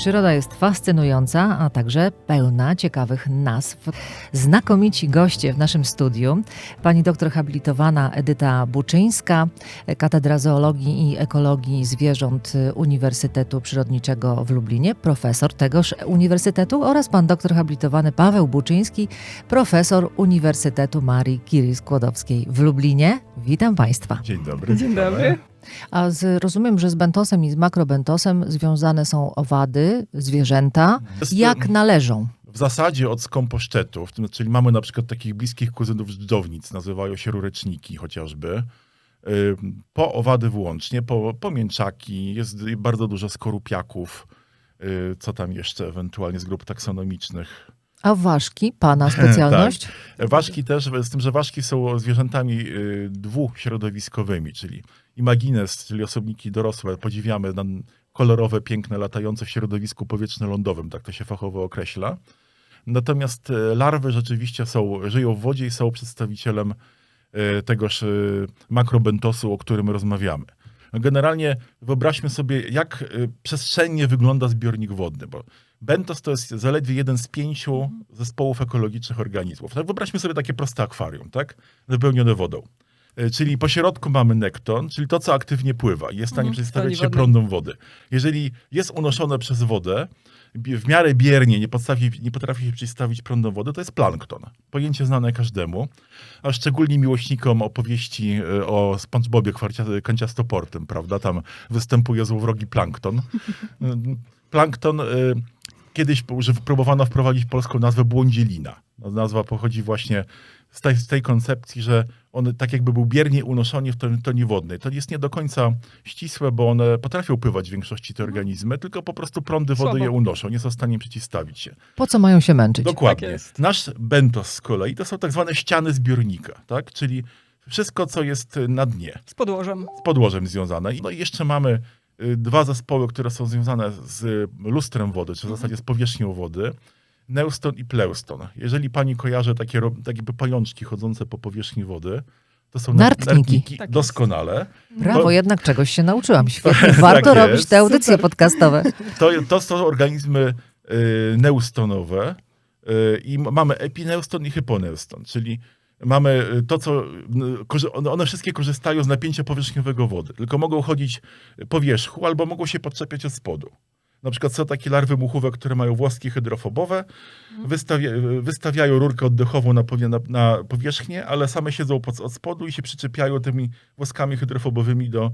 Przyroda jest fascynująca, a także pełna ciekawych nazw. Znakomici goście w naszym studiu. Pani doktor habilitowana Edyta Buczyńska, Katedra Zoologii i Ekologii Zwierząt Uniwersytetu Przyrodniczego w Lublinie, profesor tegoż uniwersytetu oraz pan doktor habilitowany Paweł Buczyński, profesor Uniwersytetu Marii Curie Skłodowskiej w Lublinie. Witam Państwa. Dzień dobry. Dzień dobry. A z, rozumiem, że z bentosem i z makrobentosem związane są owady, zwierzęta. Jak należą? W zasadzie od skomposzczetów, tym- czyli mamy na przykład takich bliskich kuzynów żdżownic, nazywają się rureczniki chociażby, po owady włącznie, po, po mięczaki, jest bardzo dużo skorupiaków, y, co tam jeszcze ewentualnie z grup taksonomicznych. A ważki, pana specjalność? Ważki też, z tym, że ważki są zwierzętami y, dwuśrodowiskowymi, czyli imagines, czyli osobniki dorosłe, podziwiamy na kolorowe, piękne, latające w środowisku powietrzno-lądowym, tak to się fachowo określa. Natomiast e, larwy rzeczywiście są, żyją w wodzie i są przedstawicielem e, tegoż makrobentosu, o którym rozmawiamy. Generalnie wyobraźmy sobie, jak przestrzennie wygląda zbiornik wodny, bo bentos to jest zaledwie jeden z pięciu zespołów ekologicznych organizmów. Tak, wyobraźmy sobie takie proste akwarium, tak? Wypełnione wodą. E, Czyli po środku mamy nekton, czyli to, co aktywnie pływa i jest w stanie Mhm, się wodnej. prądom wody. Jeżeli jest unoszone przez wodę, w miarę biernie nie potrafi, nie potrafi się przedstawić prądom wody, to jest plankton. Pojęcie znane każdemu, a szczególnie miłośnikom opowieści e, o SpongeBobie kanciastoportym, prawda? Tam występuje złowrogi plankton. Mm, plankton e, kiedyś że próbowano wprowadzić polską nazwę błądzielina. No, Nazwa pochodzi właśnie z tej, z tej koncepcji, że on tak jakby był biernie unoszony w ton- tonie wodnej. To jest nie do końca ścisłe, bo one potrafią pływać w większości te organizmy, tylko po prostu prądy wody Słabo. je unoszą, nie są w stanie przeciwstawić się. Po co mają się męczyć? Dokładnie. Tak jest. Nasz bentos z kolei to są tak zwane ściany zbiornika, tak? czyli wszystko, co jest na dnie Z podłożem. z podłożem związane. No i jeszcze mamy dwa zespoły, które są związane z y, lustrem wody, czy w zasadzie z powierzchnią wody. Neuston i pleuston. Jeżeli pani kojarzy takie, takie pajączki chodzące po powierzchni wody, to są nar- Nartniki. Tak doskonale. Brawo, To- jednak czegoś się nauczyłam. Świetnie. Tak Warto jest. robić te audycje podcastowe. To, to są organizmy y, neustonowe y, i mamy epineuston i hyponeuston, czyli mamy y, to, co y, one, wszystkie korzystają z napięcia powierzchniowego wody, tylko mogą chodzić po wierzchu albo mogą się podczepiać od spodu. Na przykład są takie larwy muchówek, które mają włoski hydrofobowe, wystawia, wystawiają rurkę oddechową na, powie, na, na powierzchnię, ale same siedzą pod, od spodu i się przyczepiają tymi włoskami hydrofobowymi do,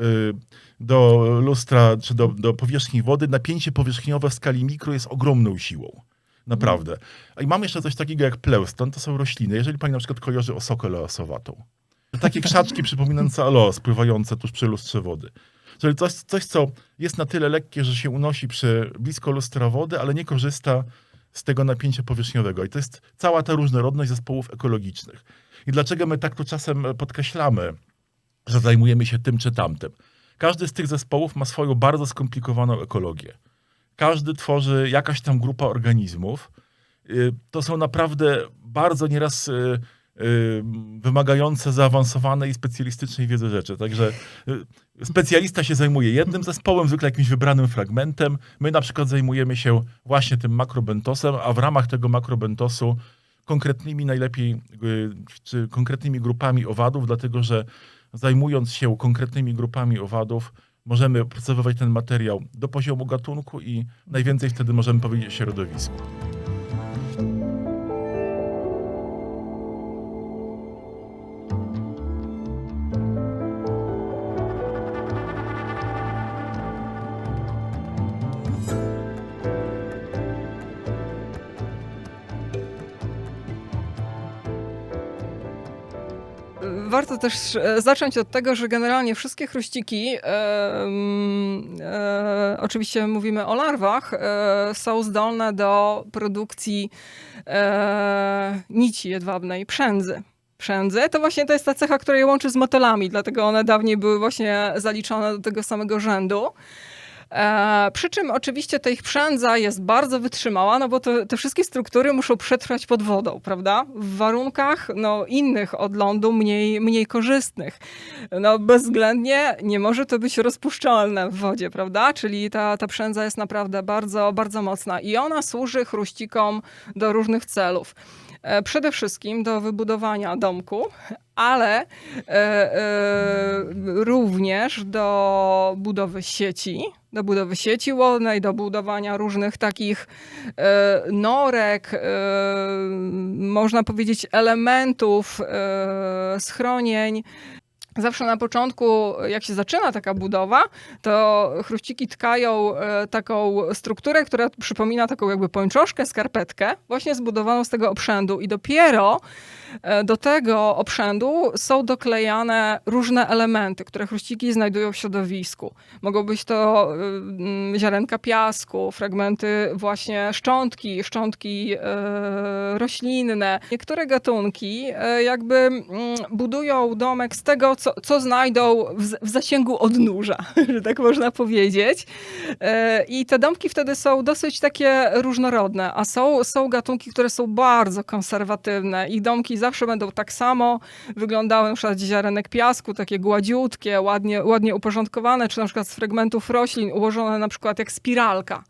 y, do lustra czy do, do powierzchni wody. Napięcie powierzchniowe w skali mikro jest ogromną siłą. Naprawdę. I mamy jeszcze coś takiego jak pleuston, to są rośliny. Jeżeli pani na przykład kojarzy osokę leosowatą. To takie krzaczki przypominające aloe pływające tuż przy lustrze wody. Czyli coś, coś, co jest na tyle lekkie, że się unosi przy blisko lustra wody, ale nie korzysta z tego napięcia powierzchniowego. I to jest cała ta różnorodność zespołów ekologicznych. I dlaczego my tak tu czasem podkreślamy, że zajmujemy się tym czy tamtym? Każdy z tych zespołów ma swoją bardzo skomplikowaną ekologię. Każdy tworzy jakaś tam grupa organizmów. Y, To są naprawdę bardzo nieraz y, y, wymagające zaawansowanej i specjalistycznej wiedzy rzeczy. Także specjalista się zajmuje jednym zespołem, zwykle jakimś wybranym fragmentem. My na przykład zajmujemy się właśnie tym makrobentosem, a w ramach tego makrobentosu konkretnymi najlepiej, czy konkretnymi grupami owadów, dlatego że zajmując się konkretnymi grupami owadów, możemy opracowywać ten materiał do poziomu gatunku i najwięcej wtedy możemy powiedzieć o środowisku. Warto też e, zacząć od tego, że generalnie wszystkie chruściki, e, e, oczywiście mówimy o larwach, e, są zdolne do produkcji e, nici jedwabnej, przędzy. Przędzy to właśnie to jest ta cecha, która je łączy z motylami, dlatego one dawniej były właśnie zaliczone do tego samego rzędu. E, przy czym oczywiście ta ich przędza jest bardzo wytrzymała, no bo to, te wszystkie struktury muszą przetrwać pod wodą, prawda? W warunkach no, innych od lądu, mniej, mniej korzystnych. No bezwzględnie nie może to być rozpuszczalne w wodzie, prawda? Czyli ta, ta przędza jest naprawdę bardzo, bardzo mocna i ona służy chruścikom do różnych celów. E, Przede wszystkim do wybudowania domku, ale e, e, również do budowy sieci, do budowy sieci łodnej, do budowania różnych takich norek, można powiedzieć elementów schronień. Zawsze na początku, jak się zaczyna taka budowa, to chruściki tkają e, taką strukturę, która przypomina taką jakby pończoszkę, skarpetkę, właśnie zbudowaną z tego obrzędu. I dopiero do tego obrzędu są doklejane różne elementy, które chruściki znajdują w środowisku. Mogą być to mm, ziarenka piasku, fragmenty właśnie szczątki, szczątki e, roślinne. Niektóre gatunki e, jakby mm, budują domek z tego, co, co znajdą w, zasięgu odnóża, że tak można powiedzieć. E, I te domki wtedy są dosyć takie różnorodne, a są, są gatunki, które są bardzo konserwatywne. Ich domki zawsze będą tak samo wyglądały, na przykład ziarenek piasku, takie gładziutkie, ładnie, ładnie uporządkowane, czy na przykład z fragmentów roślin ułożone na przykład jak spiralka.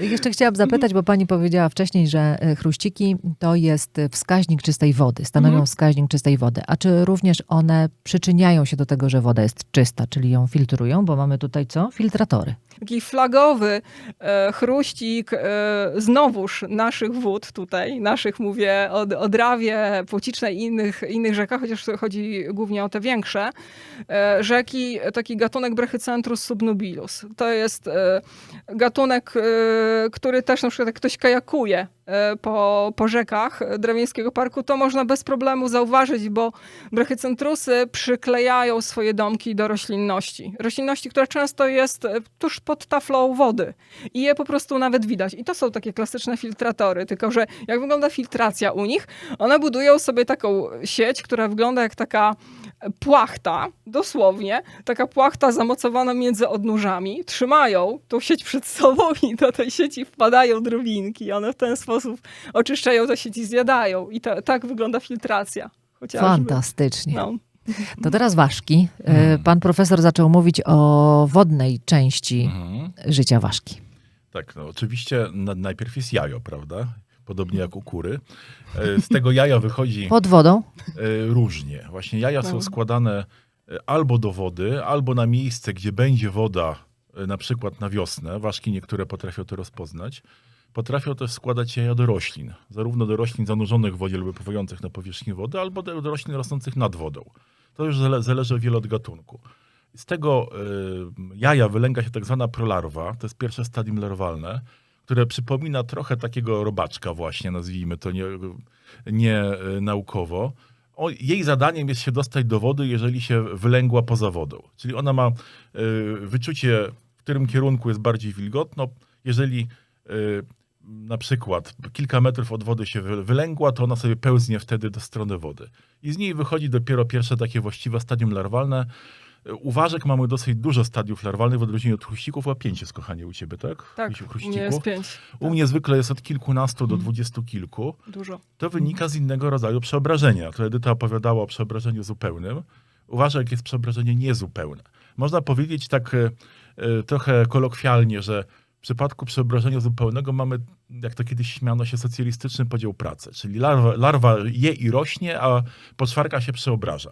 Jeszcze chciałam zapytać, bo pani powiedziała wcześniej, że e, chruściki to jest wskaźnik czystej wody, stanowią Mhm. wskaźnik czystej wody. A czy również one przyczyniają się do tego, że woda jest czysta, czyli ją filtrują? Bo mamy tutaj co? Filtratory. Taki flagowy e, chruścik e, znowuż naszych wód tutaj, naszych mówię o, o Drawie, Płocicznej i innych, innych rzekach, chociaż chodzi głównie o te większe, e, rzeki, taki gatunek Brachycentrus subnubilus. To jest e, gatunek, e, który też na przykład jak ktoś kajakuje e, po, po rzekach Drawińskiego Parku, to można bez problemu zauważyć, bo brachycentrusy przyklejają swoje domki do roślinności. Roślinności, która często jest e, tuż pod taflą wody i je po prostu nawet widać. I to są takie klasyczne filtratory, tylko że jak wygląda filtracja u nich? One budują sobie taką sieć, która wygląda jak taka płachta, dosłownie, taka płachta zamocowana między odnóżami, trzymają tą sieć przed sobą i do tej sieci wpadają drobinki. One w ten sposób oczyszczają tę sieć i zjadają. I tak wygląda filtracja. Chociażby. Fantastycznie. No. To teraz ważki. E, Mhm. Pan profesor zaczął mówić o wodnej części Mhm. życia ważki. Tak, no oczywiście na, najpierw jest jajo, prawda? Podobnie jak u kury. E, Z tego jaja wychodzi Pod wodą? e, różnie. Właśnie jaja są No. składane albo do wody, albo na miejsce, gdzie będzie woda, na przykład na wiosnę. Ważki niektóre potrafią to rozpoznać. Potrafią też składać jaja do roślin. Zarówno do roślin zanurzonych w wodzie lub pływających na powierzchni wody, albo do roślin rosnących nad wodą. To już zale, zależy wiele od gatunku. Z tego e, jaja wylęga się tak zwana prolarwa, to jest pierwsze stadium larwalne, które przypomina trochę takiego robaczka właśnie, nazwijmy to nie, nie e, naukowo. O, jej zadaniem jest się dostać do wody, jeżeli się wylęgła poza wodą. Czyli ona ma e, wyczucie, w którym kierunku jest bardziej wilgotno. Jeżeli na przykład kilka metrów od wody się wy- wylęgła, to ona sobie pełznie wtedy do strony wody. I z niej wychodzi dopiero pierwsze takie właściwe stadium larwalne. E, U ważek mamy dosyć dużo stadiów larwalnych w odróżnieniu od chruścików. Chyba pięć jest, kochanie, u ciebie, tak? Tak, u mnie jest pięć. U mnie zwykle jest od kilkunastu Mhm. do dwudziestu kilku. Dużo. To wynika z innego rodzaju przeobrażenia. Tu Edyta opowiadała o przeobrażeniu zupełnym. Uważa, jak jest przeobrażenie niezupełne. Można powiedzieć tak e, e, trochę kolokwialnie, że w przypadku przeobrażenia zupełnego mamy, jak to kiedyś śmiano się, socjalistyczny podział pracy. Czyli larwa, larwa je i rośnie, a poczwarka się przeobraża.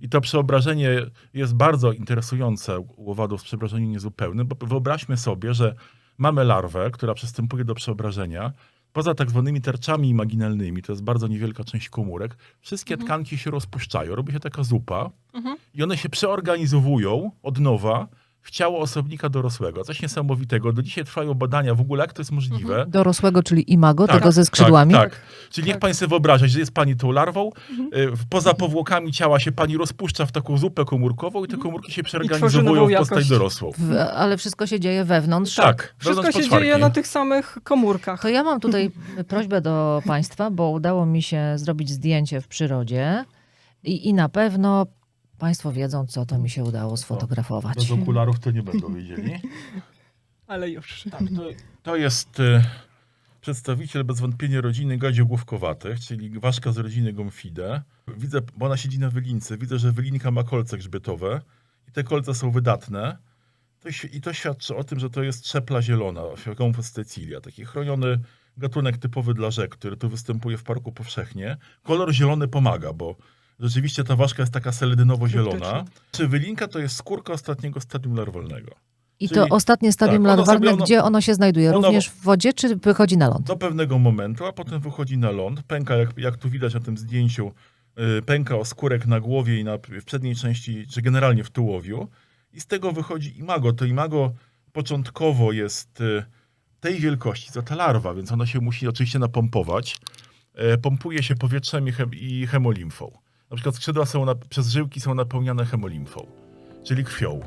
I to przeobrażenie jest bardzo interesujące u owadów z przeobrażeniem niezupełnym, bo wyobraźmy sobie, że mamy larwę, która przystępuje do przeobrażenia. Poza tak zwanymi tarczami imaginalnymi, to jest bardzo niewielka część komórek, wszystkie tkanki się rozpuszczają, robi się taka zupa Mhm. i one się przeorganizowują od nowa w ciało osobnika dorosłego. Coś niesamowitego. Do dzisiaj trwają badania w ogóle, jak to jest możliwe. Dorosłego, czyli imago, Tak, tego ze skrzydłami? Tak, tak. Czyli niech Tak. pani sobie wyobraża, że jest pani tą larwą, y, poza powłokami ciała się pani rozpuszcza w taką zupę komórkową i te komórki się przeorganizowują w postać jakość. dorosłą. W, ale wszystko się dzieje wewnątrz. Tak, Wszystko wewnątrz się poczwarki. dzieje na tych samych komórkach. To ja mam tutaj prośbę do Państwa, bo udało mi się zrobić zdjęcie w przyrodzie i, i na pewno Państwo wiedzą, co to mi się udało sfotografować. Bez okularów to nie będą wiedzieli. ale już. Tak, to, to jest e, przedstawiciel bez wątpienia rodziny gadziogłówkowatych, czyli ważka z rodziny Gomfide. Widzę, bo ona siedzi na wylince, widzę, że wylinka ma kolce grzbietowe i te kolce są wydatne. To, I to świadczy o tym, że to jest trzepla zielona, Gompus cecilia, taki chroniony gatunek typowy dla rzek, który tu występuje w parku powszechnie. Kolor zielony pomaga, bo rzeczywiście ta ważka jest taka seledynowo-zielona. Faktycznie. Czy wylinka to jest skórka ostatniego stadium larwalnego. I Czyli- to ostatnie stadium tak, larwalne, ono- gdzie ono się znajduje? ono- Również w wodzie, czy wychodzi na ląd? do pewnego momentu, a potem wychodzi na ląd. Pęka, jak, jak tu widać na tym zdjęciu, y, pęka oskórek na głowie i na, w przedniej części, czy generalnie w tułowiu. I z tego wychodzi imago. To imago początkowo jest y, tej wielkości, co ta larwa, więc ono się musi oczywiście napompować. E, Pompuje się powietrzem i, hem, i hemolimfą. Na przykład skrzydła są na, przez żyłki są napełniane hemolimfą, czyli krwią.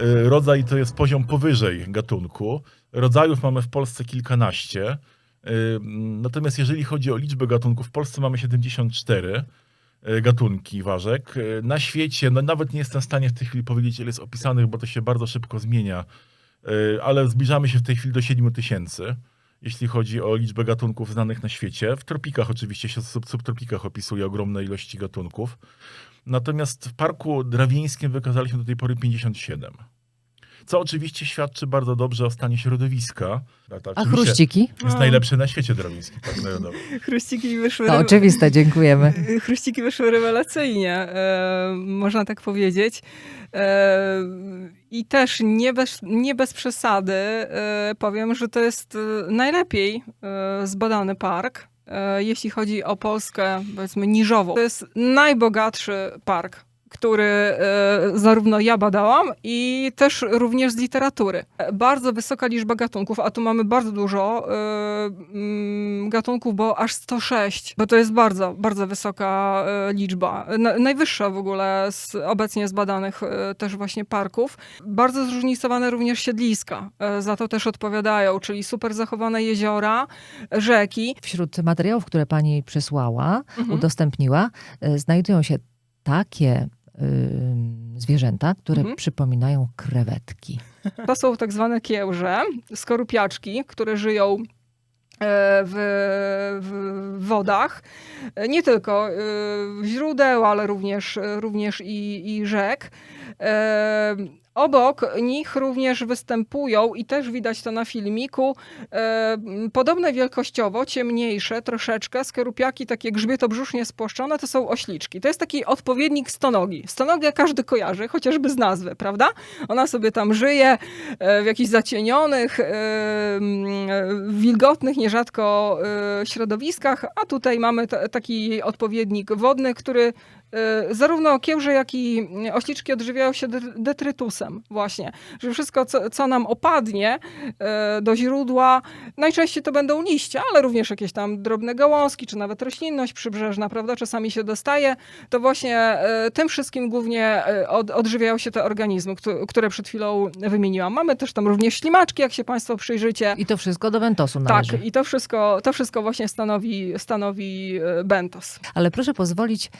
Y, Rodzaj to jest poziom powyżej gatunku. Rodzajów mamy w Polsce kilkanaście. Natomiast jeżeli chodzi o liczbę gatunków, w Polsce mamy 74 y, gatunki ważek. Y, Na świecie, no nawet nie jestem w stanie w tej chwili powiedzieć, ile jest opisanych, bo to się bardzo szybko zmienia, Y, ale zbliżamy się w tej chwili do 7 tysięcy, jeśli chodzi o liczbę gatunków znanych na świecie. W tropikach oczywiście się, sub, subtropikach opisuje ogromne ilości gatunków. Natomiast w Parku Drawieńskim wykazaliśmy do tej pory 57. Co oczywiście świadczy bardzo dobrze o stanie środowiska. Tak, tak, A oczywiście chruściki? Jest najlepszy na świecie Drawieński Park Narodowy. Chruściki wyszły. To oczywiste, dziękujemy. Chruściki wyszły rewelacyjnie, e, można tak powiedzieć. E, I też nie bez, nie bez przesady e, powiem, że to jest e, najlepiej e, zbadany park, e, jeśli chodzi o Polskę, powiedzmy, niżową. To jest najbogatszy park który e, zarówno ja badałam i też również z literatury. Bardzo wysoka liczba gatunków, a tu mamy bardzo dużo e, mm, gatunków, bo aż 106, bo to jest bardzo, bardzo wysoka e, liczba. Na, najwyższa w ogóle z obecnie zbadanych też właśnie parków. Bardzo zróżnicowane również siedliska, za to też odpowiadają, czyli super zachowane jeziora, rzeki. Wśród materiałów, które pani przysłała, Mhm. udostępniła, znajdują się takie zwierzęta, które Mhm. przypominają krewetki. To są tak zwane kiełże, skorupiaczki, które żyją w, w wodach, E, nie tylko e, źródeł, ale również, również i, i rzek. E, Obok nich również występują, i też widać to na filmiku, e, podobne wielkościowo, ciemniejsze troszeczkę, skorupiaki takie grzbietobrzusznie spłaszczone, to są ośliczki. To jest taki odpowiednik stonogi. Stonogę każdy kojarzy, chociażby z nazwy, prawda? Ona sobie tam żyje e, w jakichś zacienionych, e, e, wilgotnych nierzadko e, środowiskach, a tutaj mamy ta- taki odpowiednik wodny, który zarówno kiełże, jak i ośliczki odżywiają się de- detrytusem właśnie. Że wszystko, co, co nam opadnie e, do źródła, najczęściej to będą liście, ale również jakieś tam drobne gałązki, czy nawet roślinność przybrzeżna, prawda, czasami się dostaje, to właśnie e, tym wszystkim głównie od, odżywiają się te organizmy, któ- które przed chwilą wymieniłam. Mamy też tam również ślimaczki, jak się Państwo przyjrzycie. I to wszystko do Ventosu należy. Tak, i to wszystko, to wszystko właśnie stanowi, stanowi bentos. Ale proszę pozwolić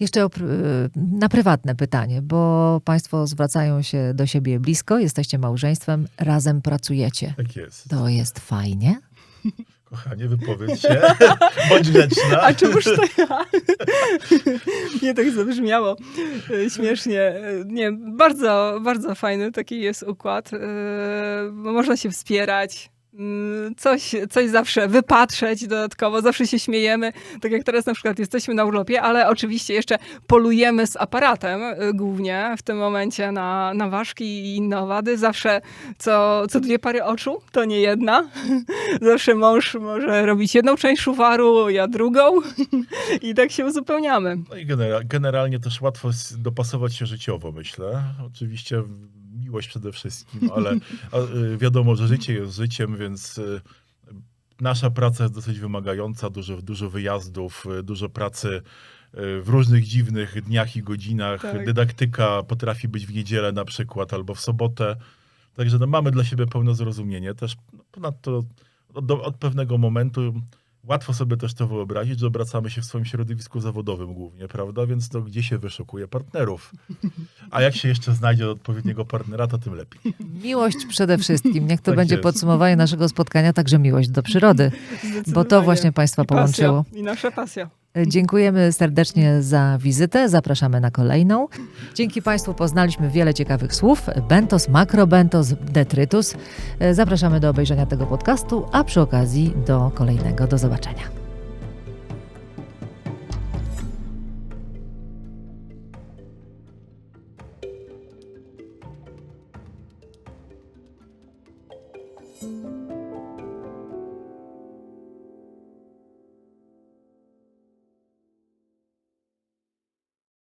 jeszcze o, pr- na prywatne pytanie, bo państwo zwracają się do siebie blisko, jesteście małżeństwem, razem pracujecie. Tak jest. To jest fajnie. Kochanie, wypowiedz się. Bądź grzeczna. A czemuż to ja? Nie tak zabrzmiało e, śmiesznie. E, Nie, bardzo, bardzo fajny taki jest układ. E, Można się wspierać. Mm, Coś, coś zawsze wypatrzeć dodatkowo, zawsze się śmiejemy. Tak jak teraz na przykład jesteśmy na urlopie, ale oczywiście jeszcze polujemy z aparatem e, głównie w tym momencie na, na ważki i inne owady. Zawsze co, co dwie pary oczu, to nie jedna. Zawsze mąż może robić jedną część szuwaru, ja drugą i tak się uzupełniamy. No i genera- generalnie też łatwo dopasować się życiowo, myślę. Oczywiście miłość przede wszystkim, ale y, wiadomo, że życie jest życiem, więc y, nasza praca jest dosyć wymagająca, dużo, dużo wyjazdów, y, dużo pracy w różnych dziwnych dniach i godzinach. Tak. Dydaktyka potrafi być w niedzielę na przykład albo w sobotę. Także no, mamy dla siebie pełne zrozumienie. Też no, ponadto od, od pewnego momentu łatwo sobie też to wyobrazić, że obracamy się w swoim środowisku zawodowym głównie, prawda? Więc to gdzie się wyszukuje partnerów. A jak się jeszcze znajdzie odpowiedniego partnera, to tym lepiej. Miłość przede wszystkim. Niech to Tak będzie jest. podsumowanie naszego spotkania, także miłość do przyrody, bo to właśnie Państwa I pasja, połączyło. I nasza pasja. Dziękujemy serdecznie za wizytę. Zapraszamy na kolejną. Dzięki Państwu poznaliśmy wiele ciekawych słów. Bentos, makrobentos, detritus. Zapraszamy do obejrzenia tego podcastu, a przy okazji do kolejnego. Do zobaczenia.